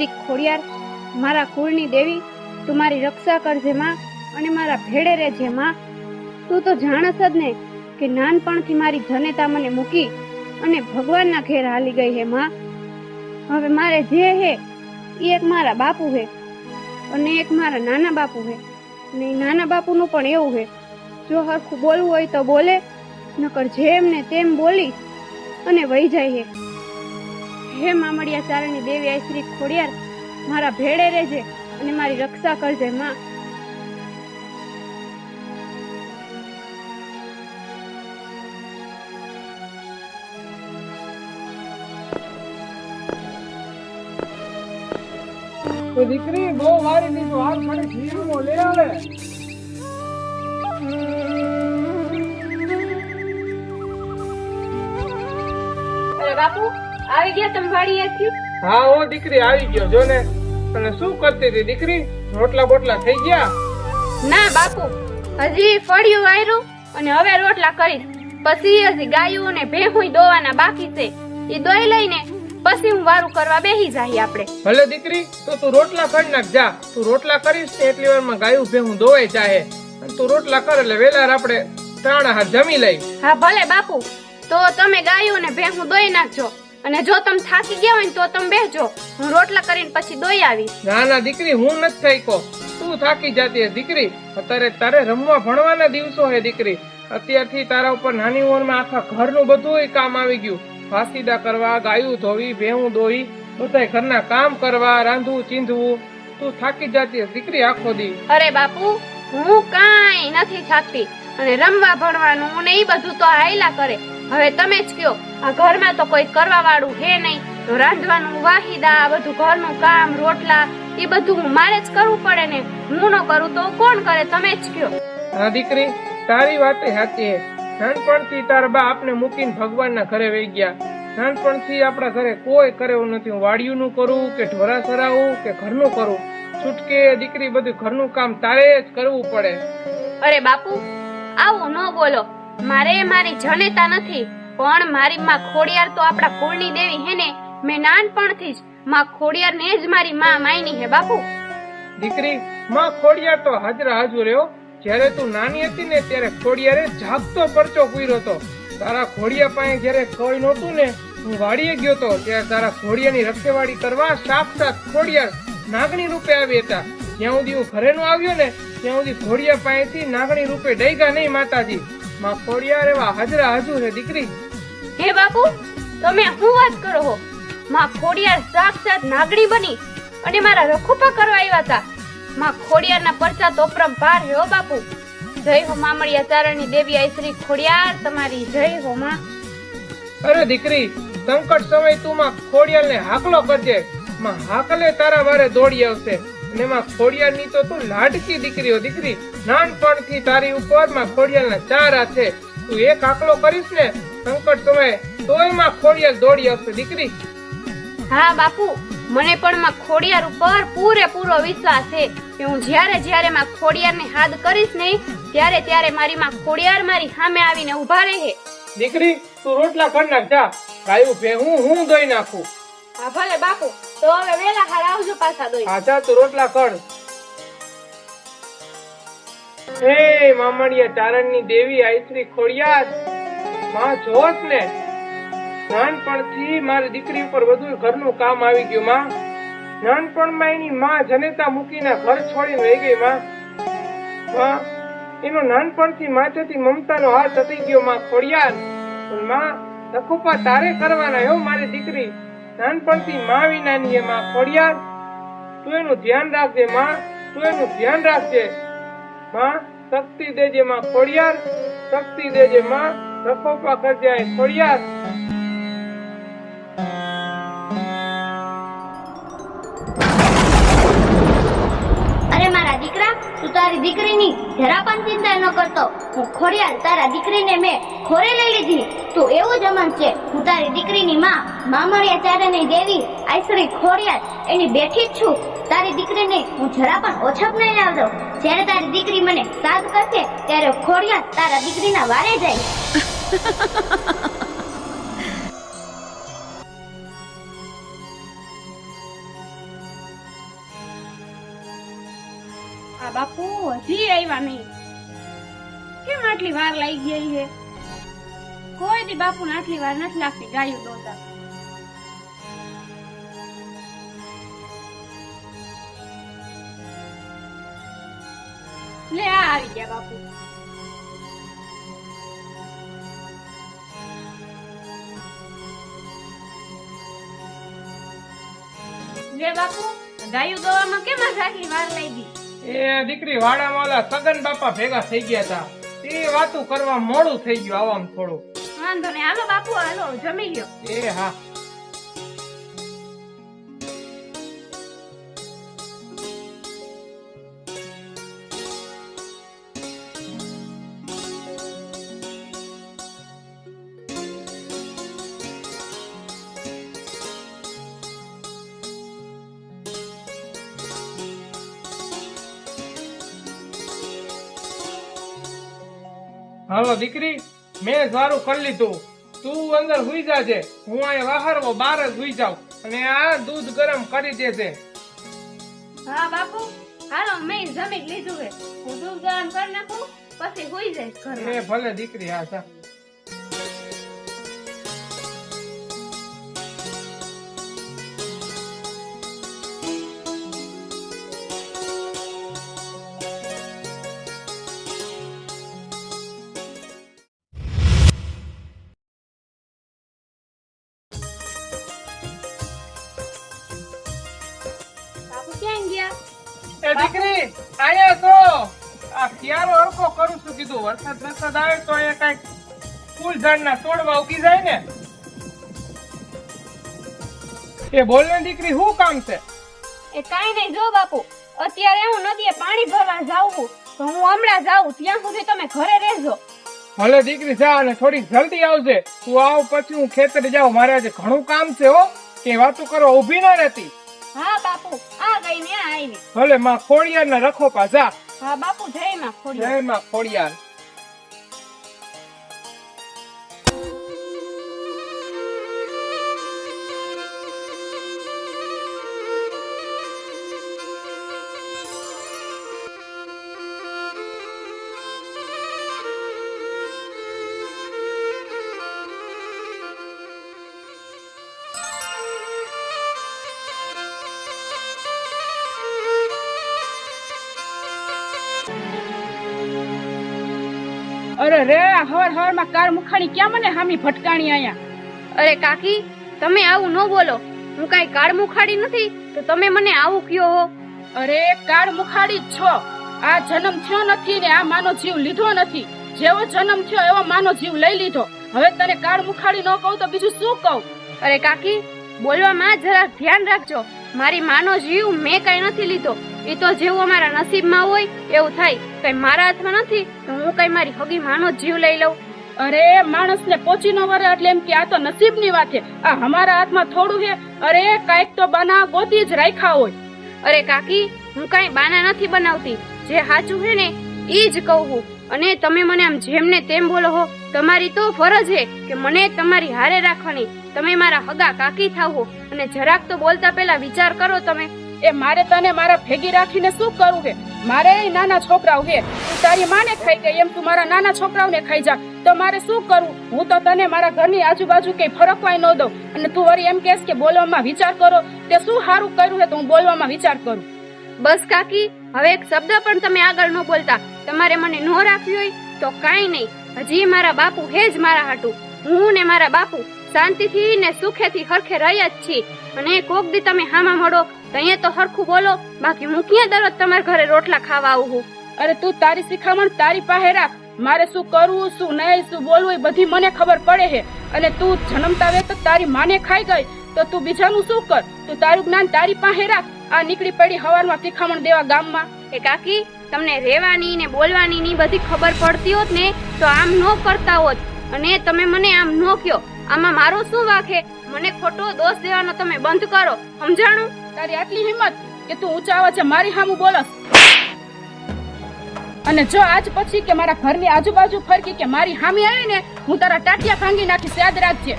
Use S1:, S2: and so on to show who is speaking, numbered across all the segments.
S1: શ્રી ખોડિયાર, મારા કુળની દેવી, તું મારી રક્ષા કરજે માં અને મારા ભેડે રહેજે માં. તું તો જાણસ જ ને કે નાનપણથી મારી જનેતા મને મૂકી અને ભગવાનના ઘેર હાલી ગઈ હે માં. હવે મારે જે હે એ એક મારા બાપુ હે અને એક મારા નાના બાપુ હે. અને નાના બાપુનું પણ એવું હે, જો હરખું બોલવું હોય તો બોલે, નકર જેમ ને તેમ બોલી અને વહી જાય હે. હે મામડિયા ચારણી દેવી આ શ્રી ખોડિયાર મારા ભેળે રહેજે અને મારી રક્ષા કરજે માં.
S2: તો દીકરી બહુ વારી લીધું હાથ ખાલી જીરું લે આવે
S1: અરે બાપુ આવી ગયા તમે વાડી
S2: હા ઓ દીકરી આવી ગયો. જો ને અને શું કરતી હતી દીકરી? રોટલા બોટલા થઈ ગયા?
S1: ના બાપુ. હજી ફળિયું વાયરું અને હવે રોટલા કરીશ પછી હજી ગાયું ને ભેહું દોવાના બાકી છે. એ દોઈ લઈને પછી હું વારું કરવા બેહી જાય આપણે.
S2: ભલે દીકરી તો તું રોટલા કરી નાખ જા. તું રોટલા કરીશ ને એટલી વારમાં ગાયું ભેહું દોવાઈ જાય અને તું રોટલા કર એટલે વેલા આપણે ત્રણ હાથ જમી લઈ.
S1: હા ભલે બાપુ. તો તમે ગાયું ને ભેહું દોઈ નાખજો. અને જો તમે થાકી ગયા હોય તો તમે બેસજો હું રોટલા કરીને પછી દોઈ આવીશ.
S2: ના ના દીકરી હું નથી થાક્યો. તું થાકી જતી હે દીકરી. અત્યારે તારે રમવા ભણવાના દિવસો હે દીકરી. અત્યારથી તારા ઉપર નાની ઉંમરમાં આખા ઘરનું બધું કામ આવી ગયું. વાસીદા કરવા ગાયું ધોવી ભેહું દોઈ બધાય ઘરના કામ કરવા રાંધવું ચીંધવું. તું થાકી જતી દીકરી આખો દી.
S1: અરે બાપુ હું કાંઈ નથી થાકતી. અને રમવા ભણવાનું ને એ બધું તો હાઈલા કરે. હવે તમે જ કયો આ ઘરમાં તો કોઈ કરવા વાળું હે નહીં. તો રાંધવાનું વાહિદા બધું ઘરનું કામ રોટલા એ બધું મારે જ કરવું પડે ને. હું ન કરું તો કોણ કરે? તમે જ કયો
S2: હા દીકરી તારી વાત સાચી હે. નાનપણથી તારા બા આપને મૂકીને ભગવાનના ઘરે વહી ગયા. નાનપણથી આપણા ઘરે કોઈ કરે એવું નથી. હું વાડિયુંનું કરું કે ઢોરા સરાવું કે ઘરનું કરું. છૂટકે દીકરી બધું ઘરનું કામ તારે જ કરવું પડે.
S1: અરે બાપુ આવું ન બોલો. મારે મારી જનેતા નથી, પણ મારી માં ખોડિયાર તો આપણા કુળની દેવી હે ને, મેં નાનપણથી જ માં ખોડિયાર ને જ મારી માં માયની હે બાપુ.
S2: દીકરી, માં ખોડિયાર તો હાજર હાજર રહ્યો. જ્યારે તું નાની હતી ને ત્યારે ખોડિયારે જાગતો પરચો પૂર્યો હતો. તારા ખોડિયા પાસે જ્યારે કોઈ નહોતું ને, હું વાડીએ ગયો તો ત્યારે તારા ખોડિયાની રખેવાળી કરવા સાક્ષાત ખોડિયાર નાગણી રૂપે આવી હતા. જ્યાં સુધી હું ઘરે નો આવ્યો ને, ત્યાં સુધી ખોડિયા પાસેથી નાગણી રૂપે ડૈગા નહીં, માતાજી. માં ખોડિયાર એવા હાજરા હાજર હે દીકરી.
S1: હે બાપુ તમે શું વાત કરો હો? માં ખોડિયાર સાક્ષાત નાગણી બની અને મારા રખોપા કરવા આવ્યા હતા માં ખોડિયારના પરચા તો પાર હે હો બાપુ. જય હો મામળિયા ચારણની દેવી આઈ શ્રી ખોડિયાર તમારી જય હો માં.
S2: અરે દીકરી સંકટ સમય તું માં ખોડિયારને હાકલો કરજે. માં હાકલે તારા વારે દોડી આવશે. અને માં ખોડિયારની તો તું લાડકી દીકરીઓ દીકરી. નાનપણથી તારી ઉપરમાં ખોડિયાર ના ચાર હાથ છે. તું એક આકલો કરીશ ને સંકટ સમયે તોયમાં ખોડિયાર દોડી આવશે દીકરી.
S1: હા બાપુ મને પણ માં ખોડિયાર ઉપર પૂરેપૂરો વિશ્વાસ છે કે હું જ્યારે જ્યારે માં ખોડિયારની હાથ કરીશ ને ત્યારે ત્યારે મારી માં ખોડિયાર મારી સામે આવીને ઊભા રહે
S2: દીકરી તું રોટલા કરી નાખ જા. ગાયું ભે હું હું દોઈ નાખું.
S1: હા ભલે બાપુ. તો વેલા હાર આવજો પાછા દોઈ.
S2: જા તું રોટલા કર હે મામડિયા ચારણની દેવી આઈશ્રી ખોડિયાતમાં જોશ ને. નાનપણથી મારી દીકરી ઉપર બધું ઘરનું કામ આવી ગયું, માં. નાનપણમાં એની માં જનેતા મૂકીને ઘર છોડીને વહી ગઈ, માં. માં, એનો નાનપણથી માથેથી મમતાનો હાથ હતી ગયો, માં ખોડિયાર પણ, માં, લખુપા તારે કરવાના હો, મારી દીકરી. નાનપણથી માં વિનાની એ માં ખોડિયાર તું એનું ધ્યાન રાખજે, માં. તું એનું ધ્યાન રાખજે. માં, શક્તિ દેજે, માં ખોડિયાર શક્તિ દેજે, માં. રખોપા કરજે ખોડિયાર
S3: તું તારી દીકરીની જરા પણ ચિંતા ન કરતો. હું ખોડિયાર તારા દીકરીને મેં ખોરે લઈ લીધી. તું એવું જ અમન છે. હું તારી દીકરીની માં મામળિયા ચારેની દેવી, આઈશ્રી ખોડિયાર એની બેઠી જ છું. તારી દીકરીને હું જરા પણ ઓછપ નહીં લાવતો જ્યારે તારી દીકરી મને સાથ કરશે, ત્યારે ખોડિયાર તારા દીકરીના વારે જાય.
S1: આવ્યા નહીં. કેમ આટલી વાર લાગી ગઈ છે? કોઈ દી બાપુ ને આટલી વાર નથી લાગતી ગાયું દોતા લે, આ આવી ગયા બાપુ. લે, બાપુ, ગાયું દોવામાં કેમ આટલી વાર લાગી
S2: એ દીકરી વાડામાં ઓલા સગન બાપા ભેગા થઈ ગયા હતા એ વાતું કરવા મોડું થઈ ગયું આવામાં થોડું.
S1: વાંધો નહીં. હાલો બાપુ હાલો જમી લ્યો.
S2: એ હા. હાલો દીકરી મેં સારું કરી લીધું. તું અંદર સુઈ જાજે. હું અહીં વાહરવો બાર જ સુઈ જાઉં. અને આ દૂધ ગરમ કરી દેજે.
S1: હા બાપુ. હાલો મેં જમી લીધું હે હું દૂધ ગરમ કરી નાખું પછી સુઈ જઈશ
S2: ઘરે ભલે દીકરી હા જા. કરું શું કીધું. વરસાદ વરસાદ આવે તો અહીંયા કંઈક ફૂલ ઝાડના તોડવા ઉગી જાય ને. એ બોલ ને દીકરી શું કામ છે?
S1: એ કાઈ નહીં જો બાપુ અત્યારે હું નદીએ પાણી ભરવા જાઉં તો હું હમણાં જાઉં ત્યાં સુધી તમે ઘરે રહેજો.
S2: ભલે દીકરી જા અને થોડી જલ્દી આવજે. તું આવ પછી હું ખેતરે જાઉં. મારે આજે ઘણું કામ છે હો. કે વાતો કરો ઊભી ના રહેતી.
S1: હા બાપુ આ ગઈ ને આઈ
S2: ભલે માં ખોડિયાર ના રખો પા જા.
S1: હા બાપુ જય માં ખોડી
S2: જય માં ખોડિયાર
S4: અરે રે હવાર હવારમાં કાર મુખાણી ક્યાં મને હામી ભટકાણી આયા?
S1: અરે કાકી તમે આવું ન બોલો. હું કાઈ કાળ મુખાડી નથી તો તમે મને આવું કયો હો?
S4: અરે કાર મુખાડી છો. આ જન્મ થયો નથી ને આ માનો જીવ લીધો નથી. જેવો જન્મ થયો એવો માનો જીવ લઈ લીધો. હવે તને કાર મુખાડી ન કહું તો બીજું શું કહું?
S1: અરે કાકી બોલવામાં જરા ધ્યાન રાખજો. મારી માનો જીવ મેં કઈ નથી લીધો. એ તો જેવું અમારા નસીબમાં હોય એવું થાય. કઈ મારા હાથમાં નથી તો હું કઈ મારી હગી માનો જીવ લઈ લઉં.
S4: અરે માણસ ને પોચી ન વરે એટલે એમ કે આ તો નસીબની વાત છે. આ અમારા હાથમાં થોડું છે. અરે કાંઈક તો બના ગોતી જ રાખ્યા હોય.
S1: અરે કાકી હું કઈ બાના નથી બનાવતી. જે સાચું છે ને એ જ કહું હું. અને તમે મને આમ જેમને તેમ બોલો હો તમારી તો ફરજ છે કે મને તમારી હારે રાખવાની. તમે મારા હગા કાકી થાવ હો. અને જરાક તો બોલતા પહેલા વિચાર કરો તમે.
S4: એ મારે તને મારા ભેગી રાખીને શું કરવું છે મારે નાના છોકરાઓ છે તું તારી માને ખાઈ ગઈ એમ તું મારા નાના છોકરાઓને ખાઈ જા. તો મારે શું કરવું હું તો તને મારા ઘરની આજુબાજુ કઈ ફરકવાય ન દઉં. અને તું વળી એમ કહેશ કે બોલવામાં વિચાર કરો. તે શું સારું કર્યું છે તો હું બોલવામાં વિચાર કરું.
S1: બસ કાકી, હવે એક શબ્દ પણ તમે આગળ ન બોલતા. તમારે મને ન રાખવી હોય તો કાંઈ નહીં. હજી મારા બાપુ હે જ મારા હાટુ. હું ને મારા બાપુ શાંતિથી ને સુખેથી હરખે રહ્યા જ છીએ. અને કોક દી તમે હામાં મળો તો અહીંયા તો હરખું બોલો બાકી હું ક્યાં દરરોજ તમારા ઘરે રોટલા ખાવા આવું છું?
S4: અરે તું તારી શિખામણ તારી પાસે રાખ. મારે શું કરવું શું નહીં શું બોલવું એ બધી મને ખબર પડે છે. અને તું જન્મતા વેત તારી માને ખાઈ ગઈ. તો તું બીજાનું શું કર? તું તારું જ્ઞાન તારી પાસે રાખ. આ નીકળી પડી હવારમાં શિખામણ દેવા ગામમાં.
S1: એ કાકી તમને રહેવાની ને બોલવાની ની બધી ખબર પડતી હોત ને તો આમ ન કરતા હોત. અને તમે મને આમ ન કયો આમાં મારો શું વાંક હે મને ખોટો દોષ દેવાનો તમે બંધ કરો. સમજાણું?
S4: તારી આટલી હિંમત કે તું ઊંચા અવાજે મારી સામું બોલસ. અને જો આજ પછી કે મારા ઘરની આજુબાજુ ફરકી કે મારી હામી આવી ને હું તારા ટાટિયા ભાંગી નાખીશ, યાદ રાખજે.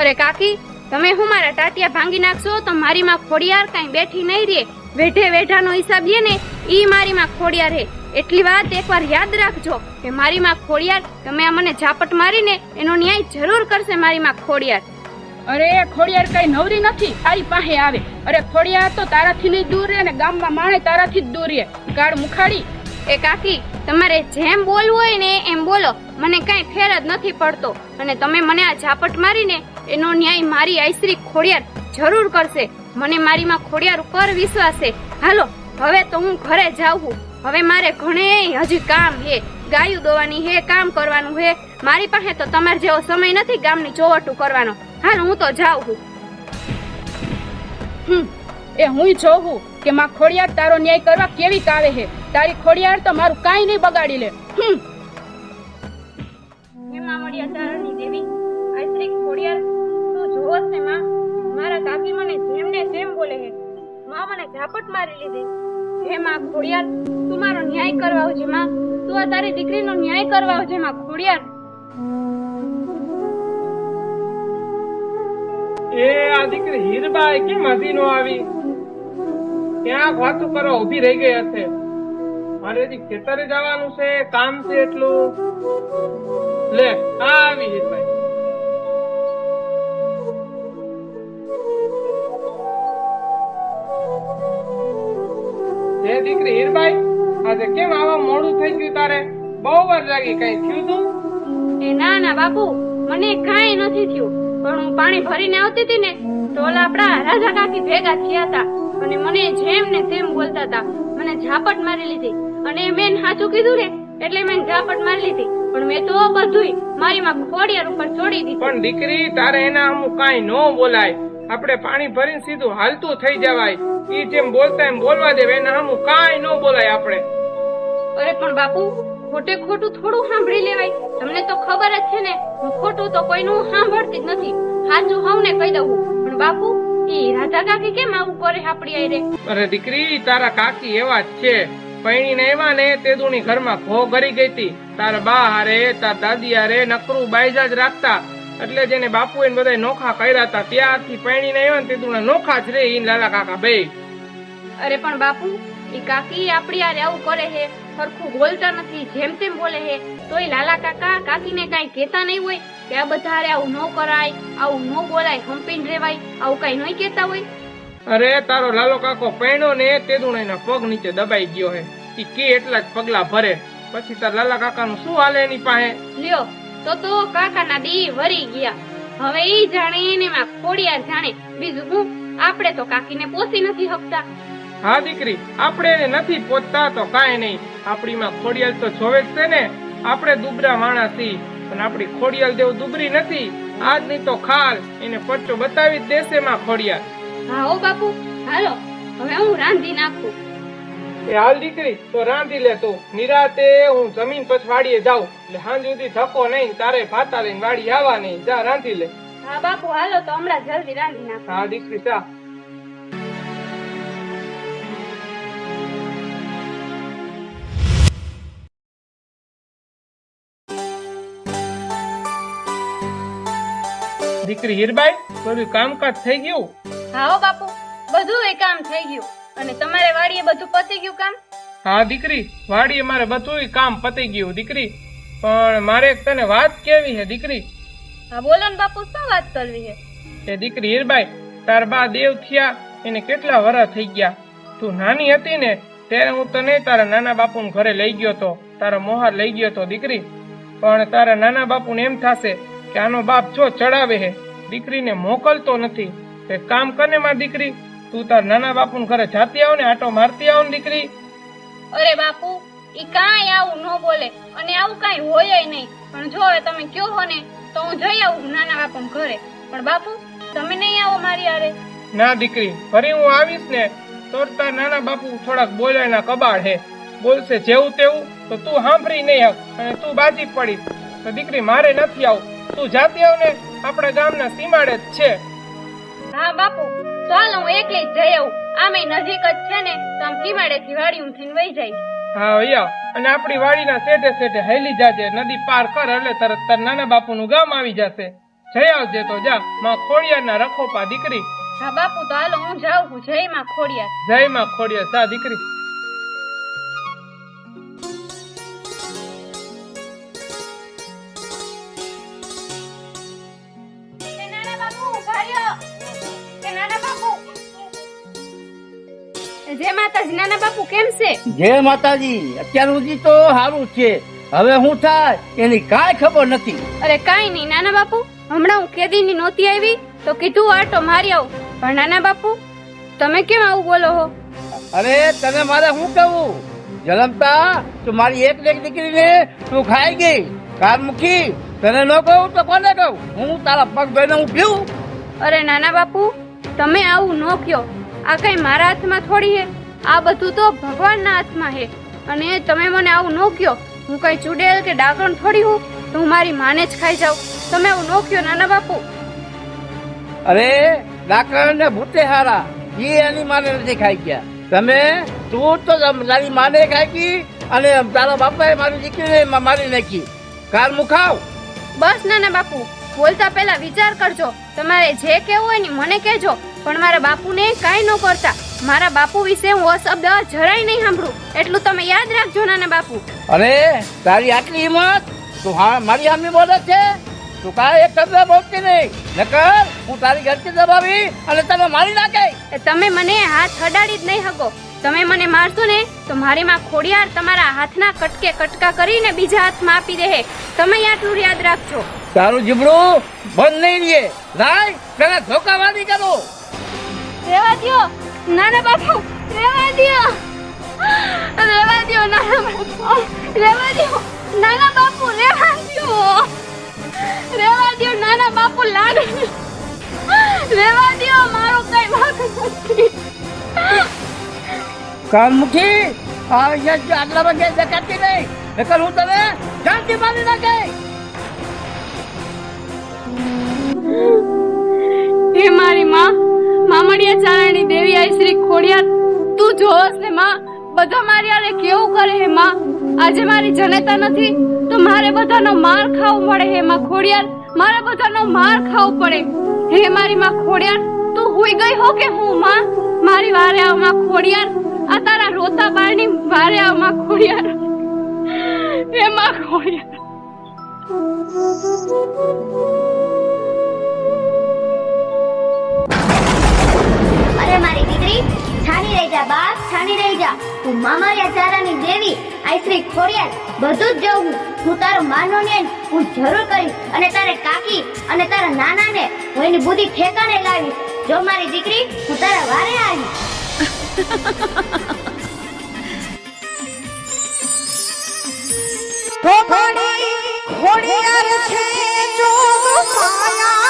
S1: અરે કાકી, તમે હું મારા ટાટિયા ભાંગી નાખશો તો મારી માં ખોડિયાર કાંઈ બેઠી નહીં રે વેઢે વેઢાનો હિસાબ લે ને, ઈ મારી માં ખોડિયાર રહે એટલી વાત એકવાર યાદ રાખજો કે મારી માં ખોડિયાર, તમે મને ઝાપટ મારીને એનો ન્યાય જરૂર કરશે મારી માં ખોડિયાર.
S4: અરે, ખોડિયાર કઈ નવરી નથી? તારી પાસે આવે. અરે, ખોડિયાર તો તારાથી નહીં દૂર રહે ને ગામમાં માણે તારાથી જ દૂર રહે. ગાળ મુખાડી.
S1: એ કાકી, તમારે જેમ બોલવું હોય ને એમ બોલો. મને કાંઈ ફેર જ નથી પડતો. અને તમે મને આ ઝાપટ મારીને એનો ન્યાય મારી આઈશ્રી ખોડિયાર જરૂર કરશે. મને મારીમાં ખોડિયાર ઉપર વિશ્વાસ. છે હાલો, હવે તો હું ઘરે જાઉં હવે મારે ઘણે હજી કામ હે. ગાયું દોવાની હે, કામ કરવાનું હે. મારી પાસે તો તમારે જેવો સમય નથી ગામની ચોવટું કરવાનો. હાલ હું તો જાઉં છું.
S4: હમ, એ હું જોઉં કે માં ખોડિયાર તારો ન્યાય કરવા કેવી કાવે હે તારી ખોડિયાર તો મારું કાંઈ નહીં બગાડી લે. હમ.
S1: દેવી આઈશ્રી ખોડિયાર, તું જોવો મારા કાકી મને જેમ ને તેમ બોલે છે. માં મને ઝાપટ મારી લીધી. હે માં ખોડિયાર, તું મારો ન્યાય કરવા આવજે, માં. તું આ તારી દીકરીનો ન્યાય કરવા આવજે, માં ખોડિયાર.
S2: એ આ દીકરી હીરબાઈ કેમ હજી નો આવી? ક્યાં વાતું કરવા ઊભી રહી ગઈ હશે? મારે હજી ખેતરે જવાનું છે, કામ છે એટલું. લે, આ આવી હીરબાઈ. હે દીકરી હીરબાઈ, આજે કેમ આવા મોડું થઈ ગયું તારે? બહુ વાર લાગી, કઈ થયું તું?
S1: એ ના ના, બાપુ, મને કાંઈ નથી થયું. પણ હું પાણી ભરીને આવતી હતી ને તો ઓલા આપણા રાજા કાકી ભેગા થયા હતા અને મને જેમ ને તેમ બોલતા હતા. મને ઝાપટ મારી લીધી અને મેં સાચું કીધું ને એટલે મેં ઝાપટ મારી લીધી. પણ મેં તો બધુંય મારી માં ખોડિયાર ઉપર છોડી દીધી.
S2: પણ દીકરી તારે એના અમુક કાંઈ ન બોલાય. આપણે પાણી ભરીને સીધું હાલતું થઈ જવાય. ઈ જેમ બોલતા એમ બોલવા દેવે એના અમુક કાંઈ ન બોલાય આપણે.
S1: અરે પણ બાપુ ખોટે ખોટું થોડું સાંભળી લેવાય. તમને તો ખબર જ છે ને હું ખોટું તો કોઈનું સાંભળતી જ નથી. સાચું ને કહી દઉં. પણ બાપુ એ રાધા કાકી કેમ આવું કરે આપડી આયરે
S2: અરે દીકરી તારા કાકી એવા જ છે. પૈણીને એવા ને તે દુની ઘરમાં ઘો ગરી ગઈ હતી. તારા બા હારે તાર દાદી હારે નકરું બાઈજા જ રાખતા. એટલે જેને બાપુ એને બધા નોખા કર્યા હતા. ત્યારથી પૈણીને એવા ને તે દુના નોખા જ રે ઈન લાલા કાકા બે.
S1: અરે પણ બાપુ એ કાકી આપડી આરે આવું કરે હે. સરખું બોલતા નથી જેમ તેમ બોલે હે. તોય લાલા કાકા કાકીને કાંઈ કહેતા નહીં હોય કે આ બધા હારે આવું ન કરાય આવું ન બોલાય હંપીને રેવાય આવું કાંઈ નહીં કહેતા હોય.
S2: અરે તારો લાલો કાકો પૈણો ને તે દુણાઈના પગ નીચે દબાઈ ગયો હે. ઈ કે એટલા જ પગલા ભરે. પછી તાર લાલા કાકાનું શું હાલે એની પાસે?
S1: લ્યો તો તો કાકાના દી વરી ગયા. હવે ઈ જાણે એને માં ખોડિયાર જાણે. બીજું હું? આપણે તો કાકીને પોસી નથી હકતા.
S2: હા દીકરી આપણે એને નથી પોતતા તો કાંઈ નહીં. આપણીમાં ખોડિયાલ તો જોવે જ છે ને. આપણે દુબરા માણસ છીએ પણ આપણી ખોડિયાલ દેવ દુબરી નથી. આજ નહીં તો ખાલ. એને પટ્ટો બતાવી જ દેશે માં ખોડિયાલ.
S1: હા ઓ બાપુ. હાલો. હવે હું રાંધી નાખું.
S2: એ હાલ દીકરી તો રાંધી લે તું. નિરાતે હું જમીન પછી વાડીએ જાઉં. એટલે સાંજ સુધી થકો નહીં તારે ભાતા લઈને વાડી આવવા નહીં જા રાંધી લે.
S1: હા બાપુ હાલો તો હમણાં જલ્દી રાંધી નાખ.
S2: હા દીકરી જા. દીકરી હીરબાઈ બધું કામકાજ થઈ ગયું?
S1: હા બાપુ બધું એ કામ થઈ ગયું. અને તમારે વાડીએ બધું પતી ગયું કામ?
S2: હા દીકરી વાડીએ મારે બધું કામ પતી ગયું દીકરી. પણ મારે તને વાત કેવી છે દીકરી?
S1: હા બોલો ને બાપુ શું વાત કરવી છે
S2: એ દીકરી હીરબાઈ તાર બા દેવ થયા એને કેટલા વરસ થઈ ગયા? તું નાની હતી ને ત્યારે હું તને તારા નાના બાપુને ઘરે લઈ ગયો તો તારો મોહાર લઈ ગયો તો દીકરી. પણ તારા નાના બાપુને એમ થશે કે આનો બાપ જો ચડાવે હે દીકરીને મોકલતો નથી. તે કામ કરને માં દીકરી તું તાર નાના બાપુને ઘરે જાતી આવ ને આટો મારતી આવ ને દીકરી.
S1: અરે બાપુ ઈ કાંઈ આવું ન બોલે અને આવું કાંઈ હોય નહીં. પણ જો હવે તમે કયો હો ને તો હું જઈ આવું નાના બાપુ ઘરે. પણ બાપુ તમે નહીં આવો મારી હારે.
S2: ના દીકરી ફરી હું આવીશ ને તો તાર નાના બાપુ થોડાક બોલાયના કબાળ હે. બોલશે જેવું તેવું તો તું સાંભળી નહીં આવ અને તું બાજી પડીશ તો દીકરી મારે નથી આવું. તું જાતી આવ ને. આપણા ગામના સીમાડે જ છે.
S1: હા બાપુ. ચાલ હું એકલી જ જઈ આવું. આમે નજીક જ છે ને તો આમ કિમાડે થી વાડી હું થઈને વહી જાય
S2: હા અહીંયા અને આપણી વાડીના સેટે સેટે હેલી જાજે. નદી પાર કર એટલે તરત તાર નાના બાપુનું ગામ આવી જશે. જઈ આવજે તો જા. માં ખોડિયારના રખોપા દીકરી.
S1: હા બાપુ તો હાલો હું જાઉં છું. જય માં ખોડિયાર.
S2: જય માં ખોડિયાર. સા દીકરી.
S1: બાપુ કેમ છે?
S5: જય માતાજી. અત્યાર સુધી તો સારું છે. હવે હું થાય એની કાંઈ ખબર નથી.
S1: અરે કાંઈ નહીં નાના બાપુ. હમણાં હું કેદીની નહોતી આવી તો કીધું આટો મારી આવું. પણ નાના બાપુ તમે કેમ આવું બોલો હો?
S5: અરે તને મારે શું કહું? જલમતા તું મારી એક એક દીકરીને તું ખાઈ ગઈ. કાર મૂકી તને ન કહું તો કોને કહું? હું તારા પગ ધોઈને હું પીવું.
S1: અરે નાના બાપુ તમે આવું ન કયો આ કઈ મારા હાથમાં થોડી હે? આ બધું તો ભગવાનના હાથમાં હે. અને તમે મને આવું ન કયો હું કઈ ચુડેલ કે ડાકણ થોડી હું? તો હું મારી માને જ ખાઈ જાઉં. તમે આવું ન કયો નાના બાપુ.
S5: અરે ડાકણ ને ભૂતે હારા. એ એની માને નથી ખાઈ ગયા. તમે તું તો તારી માને ખાઈ ગઈ અને તારા બાપાએ મારી દીકરીને મારી નાખી. કાર મુખાવ
S1: બસ નાના બાપુ. બોલતા પહેલા વિચાર કરજો. તમારે જે કેવું હોય ને મને કહેજો. પણ મારા બાપુને કાંઈ ન કરતા. મારા બાપુ વિશે હું અશબ્દ જરાય નહીં સાંભળું. એટલું તમે યાદ રાખજો નાના બાપુ.
S5: અરે તારી આટલી હિંમત તું હા મારી સામે બોલે છે. તું કાંઈ એક શબ્દ બોલતી નહીં. નકર હું તારી ઘરથી દબાવી અને તને મારી નાખે.
S1: તમે મને હાથ અડાડી જ નહીં હકો તમે મને મારશો ને તો મારી માં ખોડિયાર તમારા હાથના કટકે કટકા કરીને બીજા હાથમાં આપી દે તમે આટલું યાદ રાખજો.
S5: તારું જીબડું બંધ નહીં રહે. રાય તને ધોકાવાદી કરો.
S1: રેવા દ્યો નાના બાપુ રેવા દ્યો રેવા દ્યો નાના બાપુ રેવા દ્યો નાના બાપુ રેવા દ્યો રેવા દ્યો નાના બાપુ લાડ રેવા દ્યો મારો કઈ વાંક નથી
S5: કાન મુખી આ અહીંયા આટલા વાગે દેખાતી નહીં નકર હું તને જાનથી મારી નાખે
S1: હે મારી માં મામડિયા ચારણી દેવી આઈ શ્રી ખોડિયાર, તું જોસ ને માં, બધા મારી આરે કેવું કરે હે માં? આજે મારી જનેતા નથી, તો મારે બધાનો માર ખાવ પડે હે માં ખોડિયાર, મારે બધાનો માર ખાવ પડે. હે મારી માં ખોડિયાર, તું હુઈ ગઈ હો કે હું માં? મારી વારે આવમાં ખોડિયાર, આ તારા રોતા બારની વારે આવમાં ખોડિયાર. હે માં ખોડિયાર.
S3: બાપ રહી જા. તું મામારિયા ચારાની દેવી આઈશ્રી ખોડિયાર, બધું જ જોઉં હું તારો માનો ને હું જરૂર કરીશ. અને તારે કાકી અને તારા નાનાને હું બુદ્ધિ ઠેકાણે લાવીશ. જો મારી દીકરી હું તારા વારે આવીશ
S6: ખોડિયાર છે, જો માયામાં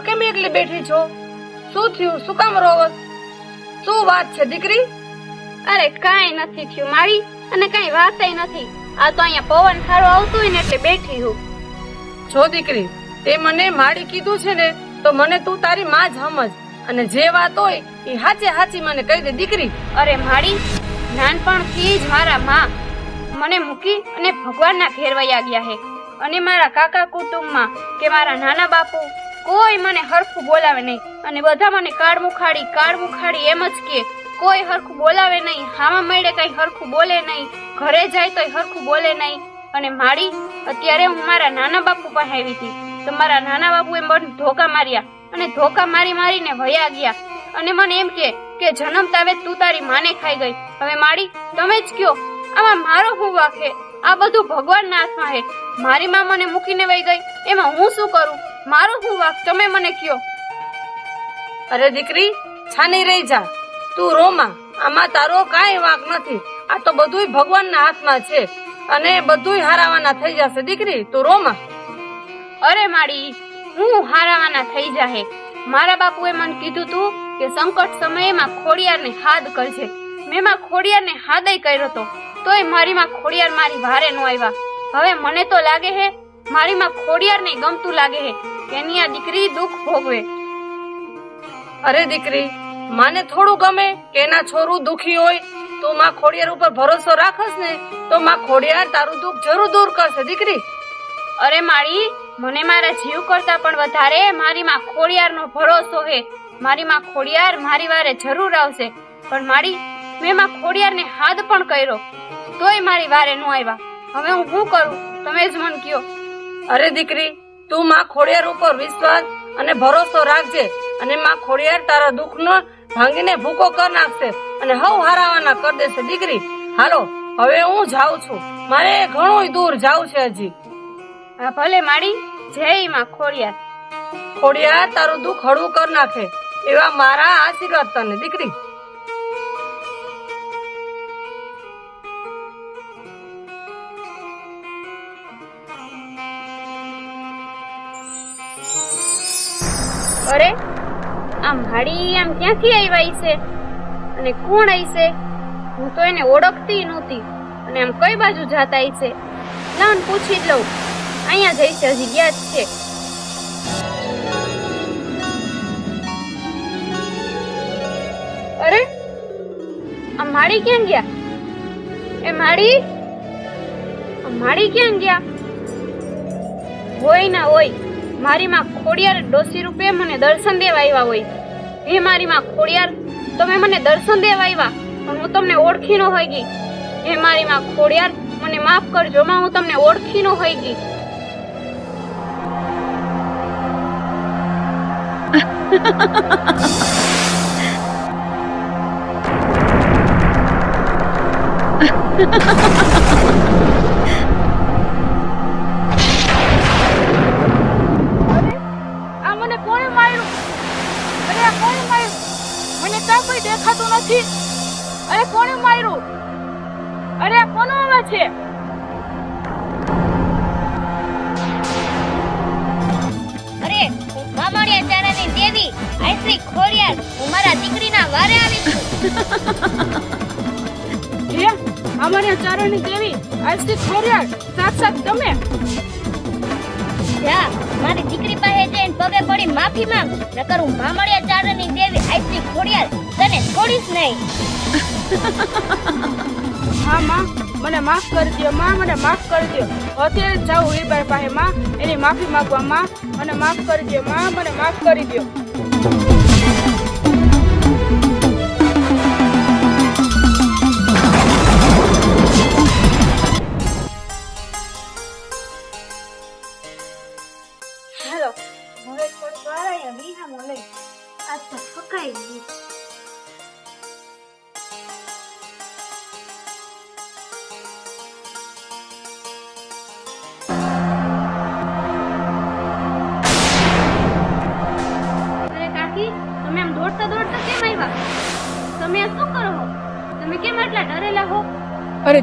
S4: વગડામાં કેમ એકલી બેઠી છો? શું થયું? શું કામ રોવસ શું વાત છે દીકરી?
S1: અરે કાંઈ નથી થયું મારી અને કાંઈ વાતય નથી. આ તો અહીંયા પવન સારો આવતો હોય ને એટલે બેઠી હું.
S4: જો દીકરી તે મને માડી કીધું છે ને તો મને તું તારી માં જ સમજ. અને જે વાત હોય એ હાચે હાચી મને કહી દે દીકરી.
S1: અરે માડી નાનપણથી જ મારા માં મને મૂકી અને ભગવાનના ઘેર વયા ગયા હે. અને મારા કાકા કુટુંબમાં કે મારા નાના બાપુ કોઈ મને હરખું બોલાવે નહીં. અને બધા મને કાળ મુખાડી કાળ મુખાડી એમ જ કે, કોઈ હરખું બોલાવે નહીં. હામાં મળે કઈ હરખું બોલે નહીં. ઘરે જાય તોય હરખું બોલે નહીં. અને માડી અત્યારે હું મારા નાના બાપુ પાસે આવી હતી. તો મારા નાના બાપુએ મને ધોકા માર્યા. અને ધોકા મારી મારીને વયા ગયા. અને મને એમ કે કે જન્મ તાવે તું તારી માને ખાઈ ગઈ. હવે માડી તમે જ કયો, આમાં મારો હું વાંક? આ બધું ભગવાનના હાથમાં છે મારી મા મને મૂકીને વહી ગઈ. એમાં હું શું કરું? મારો હું વાક? તમે મને કયો?
S7: અરે દીકરી છાની રહી જા. તું રોમાં. આમાં તારો કાંઈ વાંક નથી. આ તો બધુંય ભગવાનના હાથમાં છે અને બધુંય હારાવાના થઈ જશે. દીકરી, તું રોમાં.
S1: અરે માડી, હું હારાવાના થઈ જાહે. મારા બાપુએ મને કીધું તું કે સંકટ સમયમાં ખોડિયારને હાદ કરજે. મેં માં ખોડિયારને હાદય કર્યો તો, તોય મારી માં ખોડિયાર મારી વારે નો આવ્યા. હવે મને તો લાગે હે મારી માં ખોડિયારને ગમતું લાગે હે. કેની આ દીકરી દુઃખ ભોગવે.
S7: અરે દીકરી, માને થોડું ગમે કે એના છોરું દુખી હોય તો માં ખોડિયાર ઉપર ભરોસો રાખસ ને તો માં ખોડિયાર તારું દુઃખ જરૂર દૂર કરશે, દીકરી.
S1: અરે માળી મને મારા જીવ કરતા પણ વધારે મારી માં ખોડિયારનો ભરોસો હે. મારી માં ખોડિયાર મારી વારે જરૂર આવશે. પણ માળી મેં માં ખોડિયારને હાદ પણ કર્યો. તોય મારી વારે નો આવ્યા. હવે હું શું કરું? તમે જ મન કયો.
S7: અરે દીકરી તું માં ખોડિયાર ઉપર વિશ્વાસ અને ભરોસો રાખજે અને માં ખોડિયાર તારા દુઃખનો ભાંગીને ભૂકો કરી નાખશે અને હવ હારાવાના કર દેશે. દીકરી હાલો હવે હું જાઉં છું. મારે ઘણું દૂર જાવું છે હજી.
S1: હા ભલે માડી. જય માં ખોડિયાર.
S7: ખોડિયાર તારું દુઃખ હળવું કરી નાખે એવા મારા આશીર્વાદ તને. દીકરી
S1: અરે આ માડી આમ ક્યાંથી આવ્યા છે? અને કોણ છે? હું તો એને ઓળખતી નહોતી. અને આમ કઈ બાજુ જાતા છે? લાવન પૂછી જ લઉં. અહીંયા જઈશે હજી ગયા જ છે. અરે આ માળી ક્યાં ગયા? એ માળી માળી ક્યાં ગયા? હોય ના હોય. મારી માં ખોડિયાર ડોસી રૂપે મને દર્શન દેવા આવ્યા હોય. હે મારી માં ખોડિયાર, તમે મને દર્શન દેવા આવ્યા, પણ હું તમને ઓળખી ન હોય ગઈ હે મારી માં ખોડિયાર, મને માફ કરજો, માં, હું તમને ઓળખી ન હોય ગઈ
S4: આ મને કોણે માર્યું અરે આ કોણે માર્યું મને કાં કોઈ દેખાતું નથી. અરે કોણે માર્યું? અરે આ કોનો અવાજ છે?
S3: અરે ચારાની દેવી. આઈશ્રી ખોડિયાર હું મારા દીકરીના વારે આવી છું.
S4: હે અમારી ચારણની દેવી આજથી ખોરિયાર. સાક્ષાત તમે.
S3: જા મારી દીકરી પાસે જઈને પગે પડી માફી માંગ. નકર હું મામણિયા ચારાની દેવી આઈશ્રી ખોડિયાર તને છોડીશ નહીં.
S4: હા, માં. મને માફ કરી દો માં. મને માફ કરી દો અત્યારે જ જાઉં વીરબાઈ પાસે, માં. એની માફી માંગવા, માં. મને માફ કરી દો માં. મને માફ કરી દો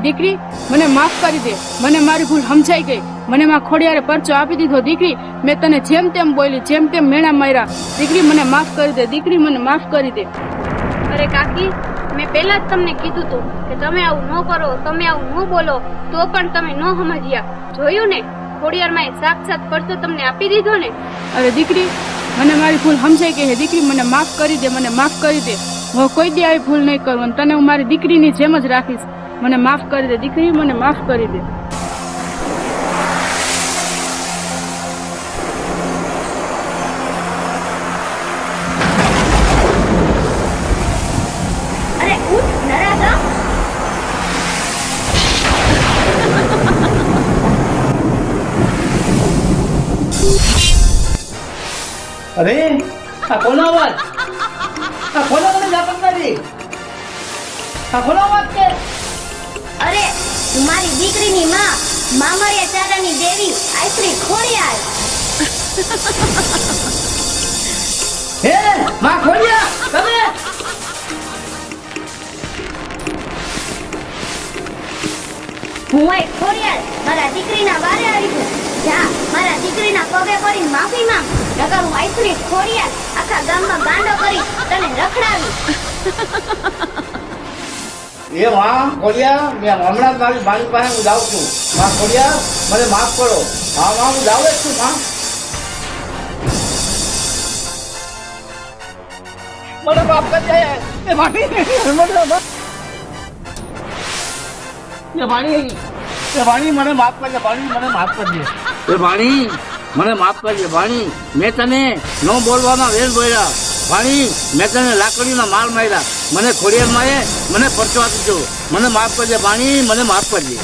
S4: દીકરી મને માફ કરી દે. મને મારી ભૂલ સમજાઈ ગઈ. મને માં ખોડિયારે પરચો આપી દીધો. દીકરી મેં તને જેમ તેમ બોલી જેમ તેમ મેણા માર્યા. દીકરી મને માફ કરી દે. દીકરી મને માફ કરી દે.
S1: અરે કાકી મેં પહેલા જ તમને કીધું તું કે તમે આવું ન કરો તમે આવું ન બોલો તો પણ તમે ન સમજ્યા. જોયું ને? ખોડિયારમાં એ સાક્ષાત પરચો તમને આપી દીધો ને?
S4: અરે દીકરી મને મારી ભૂલ સમજાઈ ગઈ છે. દીકરી મને માફ કરી દે મને માફ કરી દે. હું કોઈ દી આવી ભૂલ નહીં કરું તને હું મારી દીકરીની જેમ જ રાખીશ. મને માફ કરી દે દીકરી મને માફ કરી દે.
S3: અરે
S5: આ કોનો અવાજ? આ કોનો મને જાપન કરી? આ કોનો
S3: મારી દીકરીની માં મામરિયા ચારાની દેવી આઈશ્રી ખોડિયાર
S5: હે માં ખોલ્યા તમે?
S3: હું એક ખોડિયાર મારા દીકરીના વારે આવી છું જા મારા દીકરીના પગે પડીને માફી માંગ. નકર હું આઈશ્રી ખોડિયાર આખા ગામમાં ગાંડો કરી તને રખડાવી.
S5: એ માં ખોલ્યા મેં હમણાં જ મારી મારી પાસે હું જાઉં છું. માં ખોલ્યા મને માફ કરો. હા માં હું જાઉં જ છું માં મને માફ કરી જાય એ માફ એ વાણી એ વાણી મને માફ કરજે વાણી મને માફ કરજે એ વાણી મને માફ કરજે વાણી મેં તને ન બોલવાના વેર બોલ્યા વાણી મેં તને લાકડીના માલ માર્યા. મને ખોડિયાર માએ મને પરચવા દીધો મને માફ કરજે વાણી મને માફ કરજે.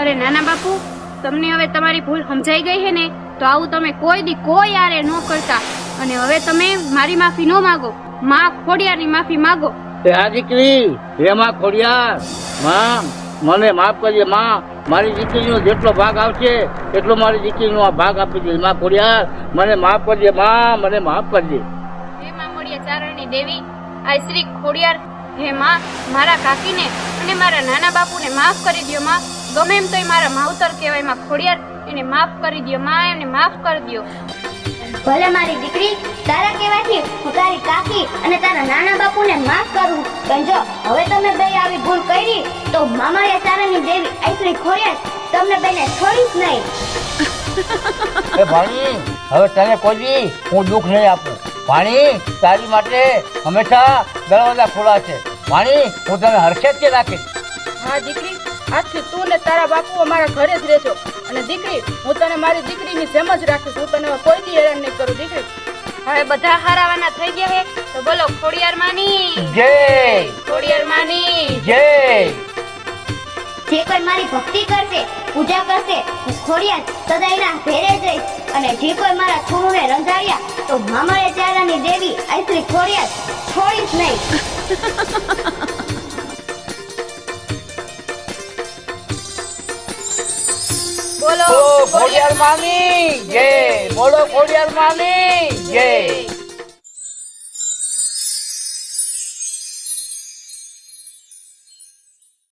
S1: અરે નાના બાપુ તમને હવે તમારી ભૂલ સમજાઈ ગઈ છે ને તો આવું તમે કોઈ દી કોઈ આરે ન કરતા. અને હવે તમે મારી માફી ન માગો. માં ખોડિયારની માફી માગો.
S5: એ આ દીકરી હે માં ખોડિયાર. માં મને માફ કરજે, માં, મારી દીકરીનો જેટલો ભાગ આવશે, એટલો મારી દીકરીનો આ ભાગ આપી દે માં ખોડિયાર, મને માફ કરજે, માં, મને માફ કરજે.
S1: હે માં મોડિયા ચારણની દેવી, આ શ્રી ખોડિયાર, હે માં, મારા કાકીને અને મારા નાના બાપુને માફ કરી દ્યો, માં. ગમે એમ તોય મારા માવતર કહેવાય, માં ખોડિયાર, એને માફ કરી દ્યો, માં, એને માફ કરી દ્યો.
S3: ભલે મારી દીકરી તારા કહેવાથી હું તારી કાકી અને તારા નાના બાપુને માફ કરું. પણ જો હવે તમે બે આવી ભૂલ કરી તો મામરિયા તારાની દેવી આઈશ્રી ખોરે તમને બેને છોડીશ નહીં.
S5: એ ભાણી હવે તને કોઈ હું દુઃખ નહીં આપું. ભાણી તારી માટે હંમેશા દરવાજા ખુલ્લા છે. ભાણી હું તને કે રાખીશ?
S4: હા દીકરી. આજથી તું ને તારા બાપુ અમારા ઘરે જ રહેજો. અને દીકરી હું તને મારી દીકરીની જેમ જ રાખીશ. હું તને કોઈ દી હેરાન નહીં કરું દીકરી.
S1: હવે બધા હારાવાના થઈ ગયા હે તો બોલો ખોડિયાર માની.
S5: જય.
S1: ખોડિયાર માની.
S5: જય.
S3: જે કોઈ મારી ભક્તિ કરશે પૂજા કરશે હું ખોડિયાર ઘેરે ભેરે જઈશ અને જે કોઈ મારા છોડને રંધાડ્યા તો મામાએ ચારાની દેવી આઈશ્રી ખોડિયાર છોડીશ નહીં.
S1: બોલો
S5: ખોડિયાર માની જય. બોલો ખોડિયાર માની જય.